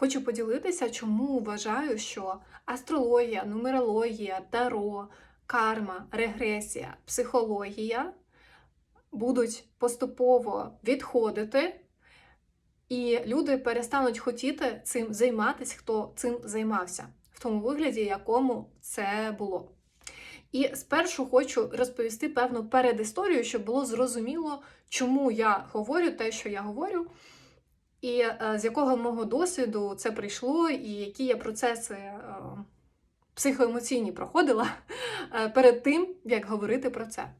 Хочу поділитися, чому вважаю, що астрологія, нумерологія, таро, карма, регресія, психологія будуть поступово відходити, і люди перестануть хотіти цим займатися, хто цим займався, в тому вигляді, якому це було. І спершу хочу розповісти певну передісторію, щоб було зрозуміло, чому я говорю те, що я говорю, і е, з якого мого досвіду це прийшло, і які я процеси е, психоемоційні проходила е, перед тим, як говорити про це.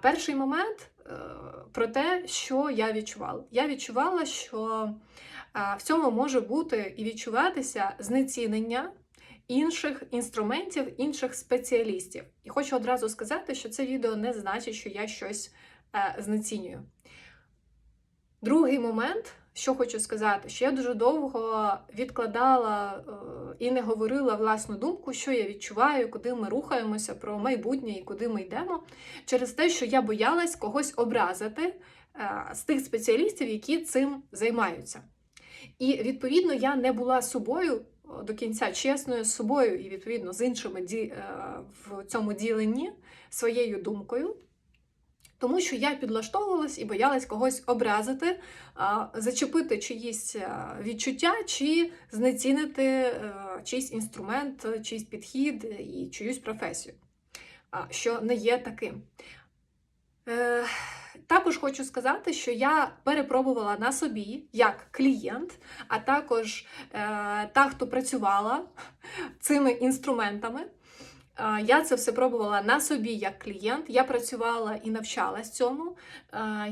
Перший момент про те, що я відчувала. Я відчувала, що в цьому може бути і відчуватися знецінення інших інструментів, інших спеціалістів. І хочу одразу сказати, що це відео не значить, що я щось знецінюю. Другий момент, що хочу сказати, що я дуже довго відкладала е, і не говорила власну думку, що я відчуваю, куди ми рухаємося, про майбутнє і куди ми йдемо, через те, що я боялась когось образити е, з тих спеціалістів, які цим займаються. І відповідно я не була собою до кінця чесною з собою і відповідно з іншими е, в цьому діленні своєю думкою. Тому що я підлаштовувалась і боялась когось образити, зачепити чиїсь відчуття, чи знецінити е, чийсь інструмент, чийсь підхід і чиюсь професію, що не є таким. Е, Також хочу сказати, що я перепробувала на собі як клієнт, а також е, та, хто працювала цими інструментами. Я це все пробувала на собі як клієнт. Я працювала і навчалась цьому.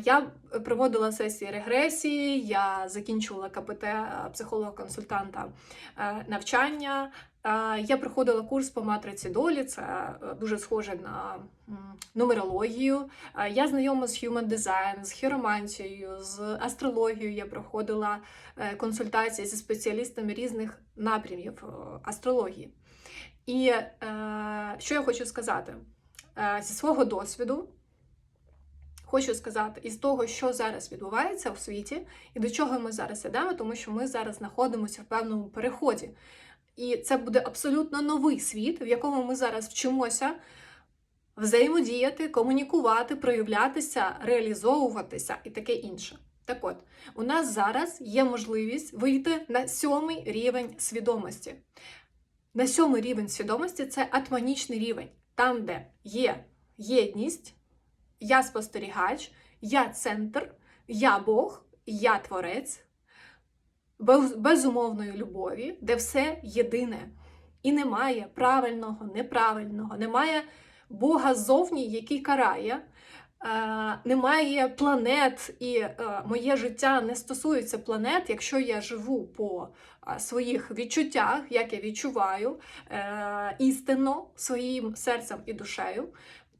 Я проводила сесії регресії, я закінчувала КПТ психолога-консультанта е, навчання. Я проходила курс по матриці долі, це е, дуже схоже на нумерологію. Я знайома з Human Design, з хіромантією, з астрологією. Я проходила е, консультації зі спеціалістами різних напрямів е, астрології. І е, що я хочу сказати? Е, зі свого досвіду хочу сказати із того, що зараз відбувається у світі, і до чого ми зараз йдемо, тому що ми зараз знаходимося в певному переході. І це буде абсолютно новий світ, в якому ми зараз вчимося взаємодіяти, комунікувати, проявлятися, реалізовуватися і таке інше. Так от, у нас зараз є можливість вийти на сьомий рівень свідомості. На сьомий рівень свідомості це атманічний рівень, там, де є єдність, я спостерігач, я центр, я Бог, я творець, без- безумовної любові, де все єдине. І немає правильного, неправильного, немає Бога ззовні, який карає. Е, немає планет, і е, моє життя не стосується планет, якщо я живу по е, своїх відчуттях, як я відчуваю істинно своїм серцем і душею,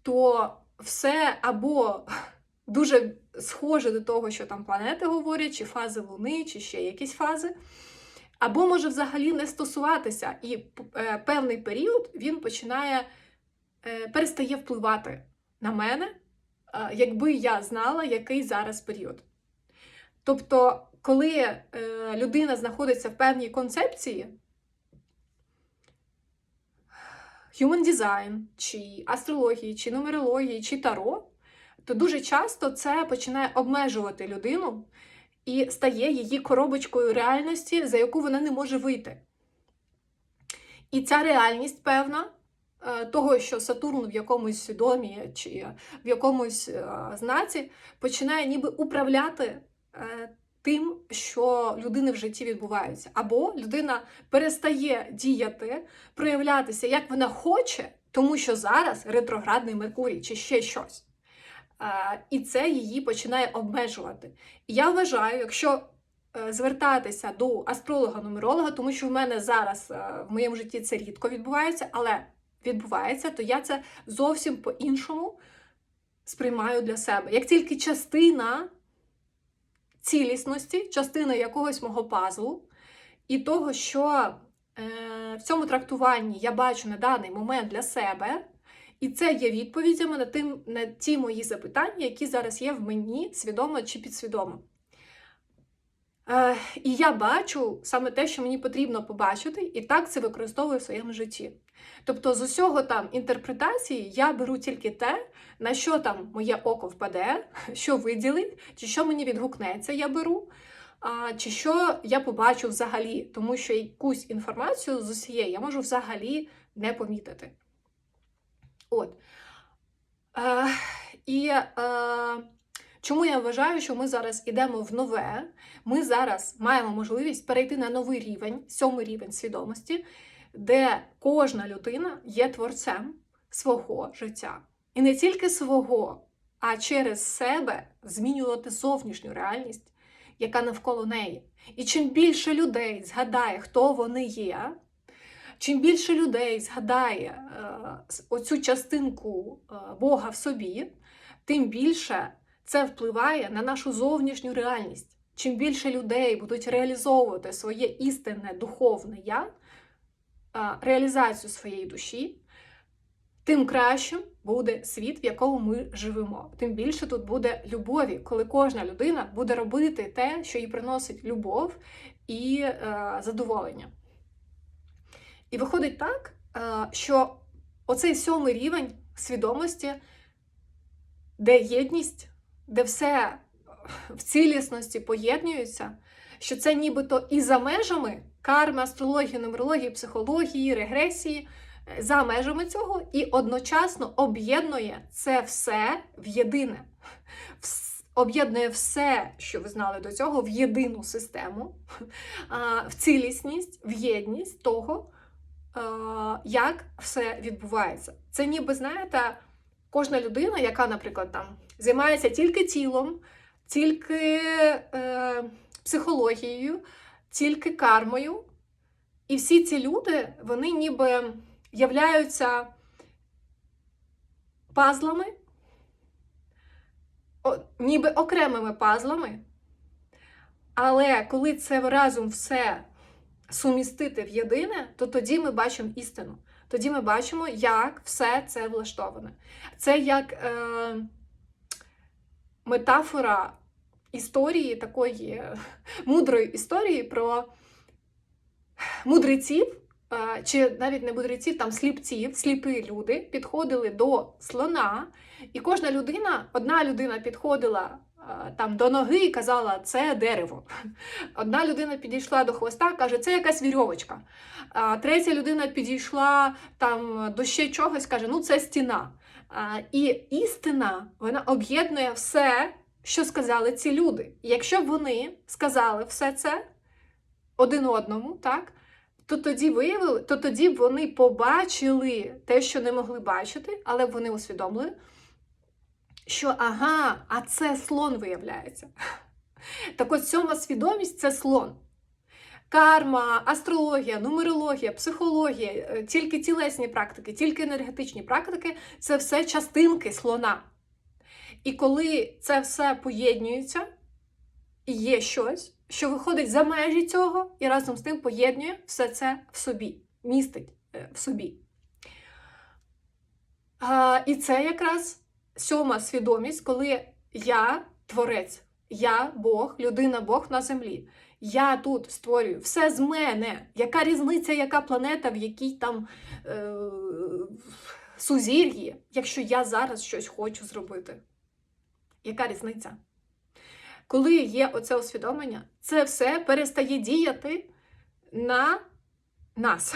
то все або дуже схоже до того, що там планети говорять, чи фази Луни, чи ще якісь фази. Або може взагалі не стосуватися, і певний період він починає перестає впливати на мене, якби я знала, який зараз період. Тобто, коли е, людина знаходиться в певній концепції, human design, чи астрології, чи нумерології, чи таро, то дуже часто це починає обмежувати людину і стає її коробочкою реальності, за яку вона не може вийти. І ця реальність певна, того, що Сатурн в якомусь домі чи в якомусь е, знаці починає ніби управляти е, тим, що людини в житті відбувається. Або людина перестає діяти, проявлятися, як вона хоче, тому що зараз ретроградний Меркурій чи ще щось. Е, І це її починає обмежувати. Я вважаю, якщо е, звертатися до астролога-нумеролога, тому що в мене зараз е, в моєму житті це рідко відбувається, але відбувається, то я це зовсім по-іншому сприймаю для себе. Як тільки частина цілісності, частина якогось мого пазлу, і того, що е, в цьому трактуванні я бачу на даний момент для себе. І це є відповідями на, тим, на ті мої запитання, які зараз є в мені свідомо чи підсвідомо. Е, і я бачу саме те, що мені потрібно побачити, і так це використовую в своєму житті. Тобто, з усього там інтерпретації я беру тільки те, на що там моє око впаде, що виділить, чи що мені відгукнеться, я беру, чи що я побачу взагалі, тому що якусь інформацію з усієї я можу взагалі не помітити. От. Е, і е, чому я вважаю, що ми зараз йдемо в нове, ми зараз маємо можливість перейти на новий рівень, сьомий рівень свідомості, де кожна людина є творцем свого життя. І не тільки свого, а через себе змінювати зовнішню реальність, яка навколо неї. І чим більше людей згадає, хто вони є, чим більше людей згадає е, оцю частинку е, Бога в собі, тим більше це впливає на нашу зовнішню реальність. Чим більше людей будуть реалізовувати своє істинне духовне я, реалізацію своєї душі, тим кращим буде світ, в якому ми живемо. Тим більше тут буде любові, коли кожна людина буде робити те, що їй приносить любов і е, задоволення. І виходить так, е, що оцей сьомий рівень свідомості, де єдність, де все в цілісності поєднується, що це нібито і за межами карми, астрології, нумерології, психології, регресії, е, за межами цього, і одночасно об'єднує це все в єдине. Об'єднує все, що ви знали до цього, в єдину систему, в цілісність, в єдність того, е, як все відбувається. Це ніби, знаєте, кожна людина, яка, наприклад, там займається тільки тілом, тільки е, психологією, тільки кармою. І всі ці люди, вони ніби являються пазлами, ніби окремими пазлами. Але коли це разом все сумістити в єдине, то тоді ми бачимо істину. Тоді ми бачимо, як все це влаштоване. Це як е, метафора історії, такої мудрої історії про мудреців, чи навіть не мудреців, там сліпців, сліпі люди підходили до слона, і кожна людина, одна людина підходила там до ноги і казала, це дерево. Одна людина підійшла до хвоста, каже, це якась вірьовочка. Третя людина підійшла там до ще чогось, каже, ну це стіна. І істина вона об'єднує все, що сказали ці люди. Якщо вони сказали все це один одному, так, то тоді виявили, то тоді вони побачили те, що не могли бачити, але вони усвідомили, що ага, а це слон виявляється. Так от сьома свідомість це слон. Карма, астрологія, нумерологія, психологія, е, тільки тілесні практики, тільки енергетичні практики це все частинки слона. І коли це все поєднується, і є щось, що виходить за межі цього, і разом з тим поєднує все це в собі, містить е, в собі. А, І це якраз сьома свідомість, коли я творець, я Бог, людина Бог на землі. Я тут створюю все з мене. Яка різниця, яка планета, в якій там е- сузір'ї, якщо я зараз щось хочу зробити? Яка різниця? Коли є оце усвідомлення, це все перестає діяти на нас.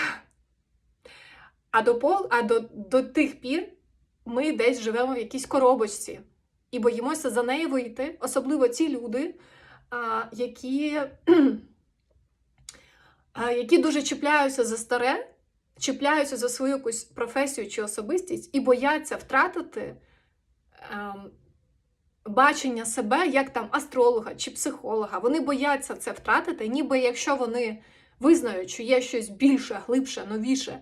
А до, пол, а до, до тих пір ми десь живемо в якійсь коробочці і боїмося за неї вийти, особливо ті люди, які, які дуже чіпляються за старе, чіпляються за свою якусь професію чи особистість і бояться втратити бачення себе як там астролога чи психолога. Вони бояться це втратити, ніби якщо вони визнають, що є щось більше, глибше, новіше,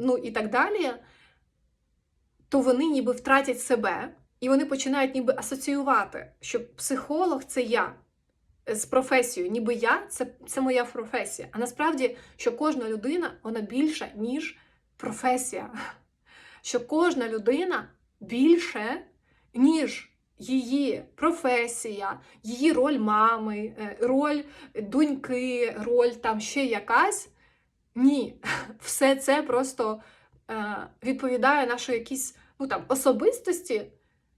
ну і так далі, то вони ніби втратять себе. І вони починають ніби асоціювати, що психолог це я з професією, ніби я це, це моя професія. А насправді, що кожна людина вона більша, ніж професія. Що кожна людина більше, ніж її професія, її роль мами, е, роль доньки, роль там ще якась. Ні, все це просто е, відповідає нашій якійсь ну, там, особистості,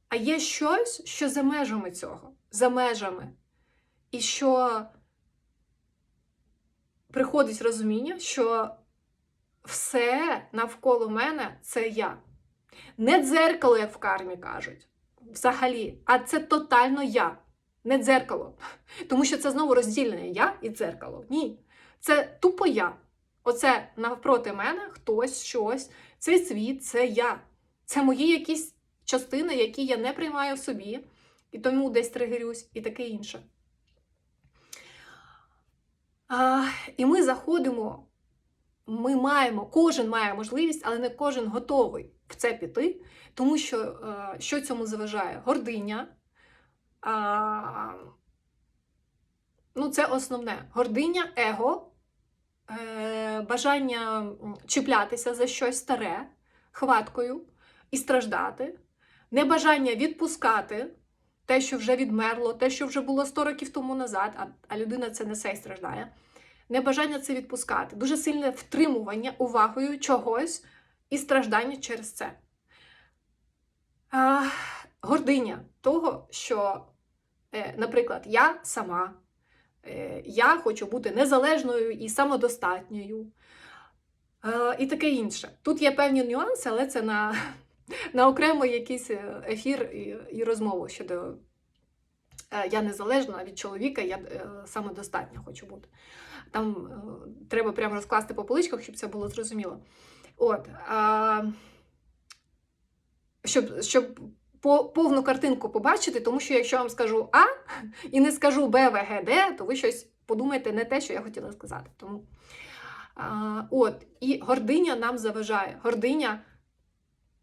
а є щось, що за межами цього, за межами. І що приходить розуміння, що все навколо мене це я. Не дзеркало, як в кармі кажуть, взагалі, а це тотально я, не дзеркало. Тому що це знову розділення я і дзеркало. Ні. Це тупо я. Оце навпроти мене хтось, щось. Цей світ це я. Це мої якісь частини, які я не приймаю в собі, і тому десь тригерюсь, і таке інше. А, І ми заходимо, ми маємо, кожен має можливість, але не кожен готовий в це піти, тому що е, що цьому заважає? Гординя. А, ну, це основне. Гординя, его, е, бажання чіплятися за щось старе, хваткою і страждати, небажання відпускати те, що вже відмерло, те, що вже було 100 років тому назад, а, а людина це несе і страждає. Небажання це відпускати, дуже сильне втримування увагою чогось і страждання через це. А, гординя того, що, е, наприклад, я сама, е, я хочу бути незалежною і самодостатньою. Е, і таке інше. Тут є певні нюанси, але це на, на окремий якийсь е, ефір і, і розмову щодо е, я незалежна від чоловіка, я е, самодостатня хочу бути. Там треба прямо розкласти по поличках, щоб це було зрозуміло. От, а, щоб, щоб по, повну картинку побачити, тому що якщо я вам скажу А і не скажу Б, В, Г, Д, то ви щось подумаєте не те, що я хотіла сказати. Тому, а, от, і гординя нам заважає. Гординя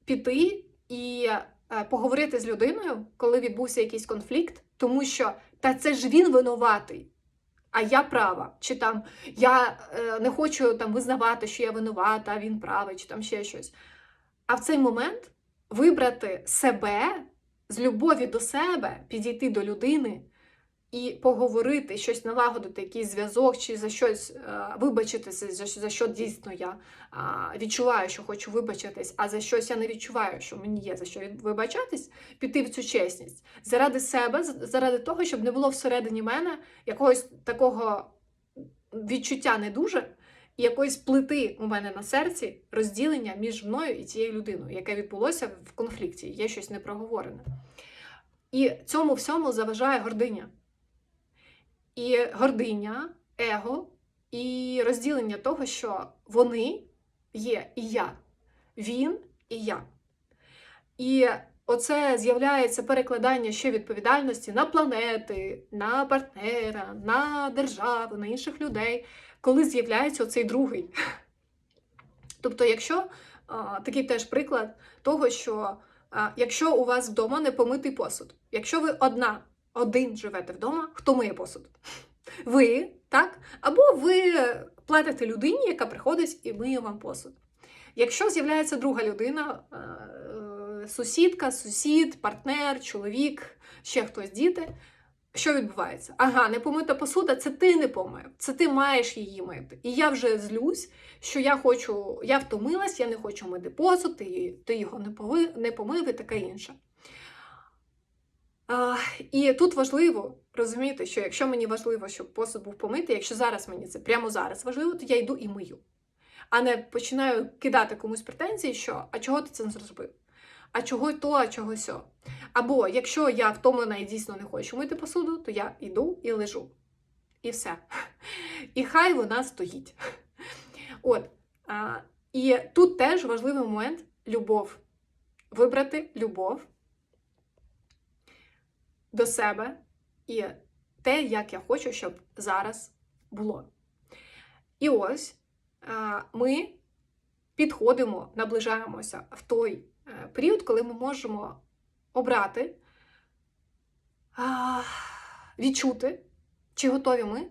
піти і е, поговорити з людиною, коли відбувся якийсь конфлікт, тому що та це ж він винуватий. А я права, чи там я е, не хочу там визнавати, що я винувата, а він правий, чи там ще щось. А в цей момент вибрати себе з любові до себе, підійти до людини і поговорити, щось налагодити, якийсь зв'язок, чи за щось е, вибачитися, за, що- за що дійсно я відчуваю, що хочу вибачитись, а за щось я не відчуваю, що мені є за що вибачатись, піти в цю чесність заради себе, заради того, щоб не було всередині мене якогось такого відчуття не дуже, і якоїсь плити у мене на серці розділення між мною і цією людиною, яке відбулося в конфлікті, є щось непроговорене. І цьому всьому заважає гординя. І гординя, его, і розділення того, що вони є і я, він і я. І оце з'являється перекладання ще відповідальності на планети, на партнера, на державу, на інших людей, коли з'являється оцей другий. Тобто, якщо такий теж приклад того, що якщо у вас вдома не помитий посуд, якщо ви одна, один живете вдома, хто миє посуд? Ви, так? Або ви платите людині, яка приходить і миє вам посуд. Якщо з'являється друга людина, е, сусідка, сусід, партнер, чоловік, ще хтось діти, що відбувається? Ага, не помита посуда, це ти не помив, це ти маєш її мити. І я вже злюсь, що я хочу, я втомилась, я не хочу мити посуд, ти, ти його не, пови, не помив і таке інше. А, і тут важливо розуміти, що якщо мені важливо, щоб посуд був помитий, якщо зараз мені це прямо зараз важливо, то я йду і мию. А не починаю кидати комусь претензії, що а чого ти це не зробив? А чого то, а чого сьо. Або якщо я втомлена і дійсно не хочу мити посуду, то я йду і лежу. І все. І хай вона стоїть. От. А, і тут теж важливий момент любов. Вибрати любов до себе і те, як я хочу, щоб зараз було. І ось ми підходимо, наближаємося в той е, період, коли ми можемо обрати, відчути, чи готові ми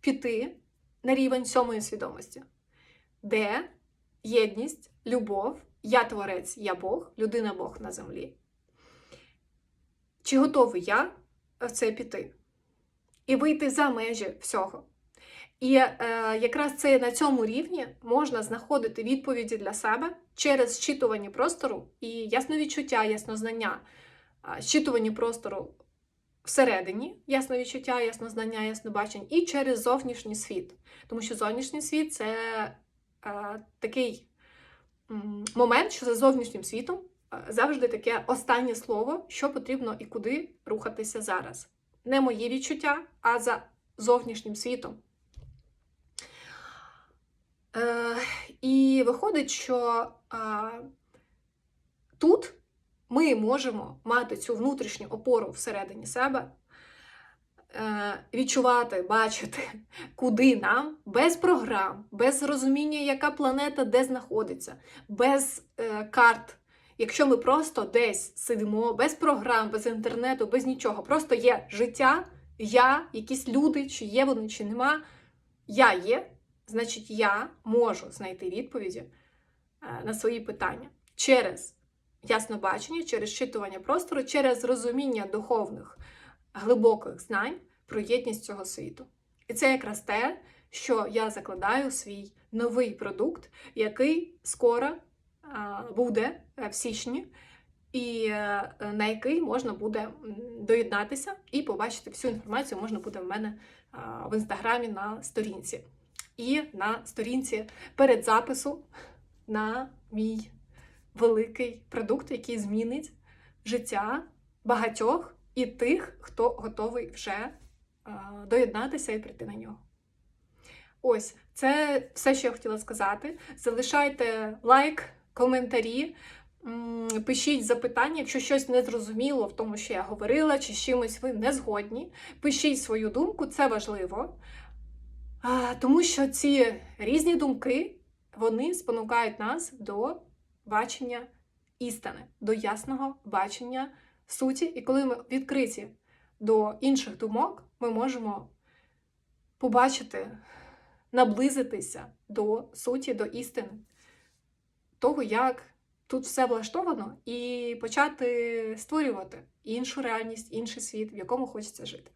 піти на рівень сьомої свідомості, де єдність, любов, я творець, я Бог, людина Бог на землі. Чи готовий я в це піти і вийти за межі всього. І е, якраз це на цьому рівні можна знаходити відповіді для себе через зчитування простору і ясновідчуття, яснознання, а, зчитування простору всередині, ясновідчуття, яснознання, яснобачення, і через зовнішній світ. Тому що зовнішній світ це е, такий момент, що за зовнішнім світом е, завжди таке останнє слово, що потрібно і куди рухатися зараз. Не мої відчуття, а за зовнішнім світом. Е, і виходить, що е, тут ми можемо мати цю внутрішню опору всередині себе, е, відчувати, бачити, куди нам без програм, без розуміння, яка планета де знаходиться, без е, карт. Якщо ми просто десь сидимо без програм, без інтернету, без нічого, просто є життя, я, якісь люди, чи є вони, чи нема, я є, значить, я можу знайти відповіді е, на свої питання через яснобачення, через щитування простору, через розуміння духовних глибоких знань про єдність цього світу. І це якраз те, що я закладаю свій новий продукт, який скоро буде в січні, і е, на який можна буде доєднатися і побачити всю інформацію можна буде в мене в інстаграмі на сторінці. І на сторінці передзапису на мій великий продукт, який змінить життя багатьох і тих, хто готовий вже доєднатися і прийти на нього. Ось, це все, що я хотіла сказати. Залишайте лайк, коментарі, пишіть запитання, якщо щось не зрозуміло в тому, що я говорила, чи з чимось ви не згодні. Пишіть свою думку, це важливо. Тому що ці різні думки вони спонукають нас до бачення істини, до ясного бачення суті. І коли ми відкриті до інших думок, ми можемо побачити, наблизитися до суті, до істини, того, як тут все влаштовано, і почати створювати іншу реальність, інший світ, в якому хочеться жити.